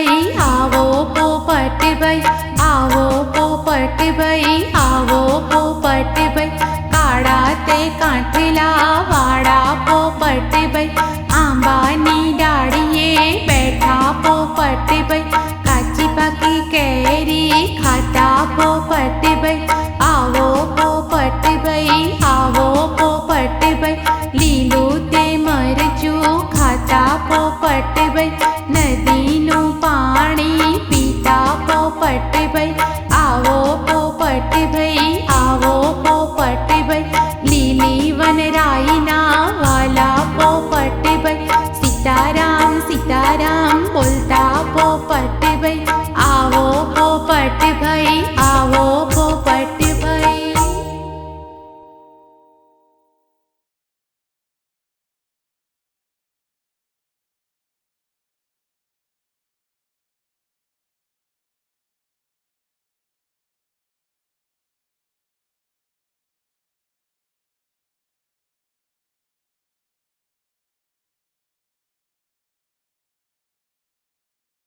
भई आवो पोपट भई आवो पोपट भई आवो पोपट भई, काढा ते काठीला वाडा पोपट भई, आंबानी डाळीये बैठा पोपट भई, काची पाकी कैरी खाता पोपट ोटिबै लीली वनरायिनापटिबै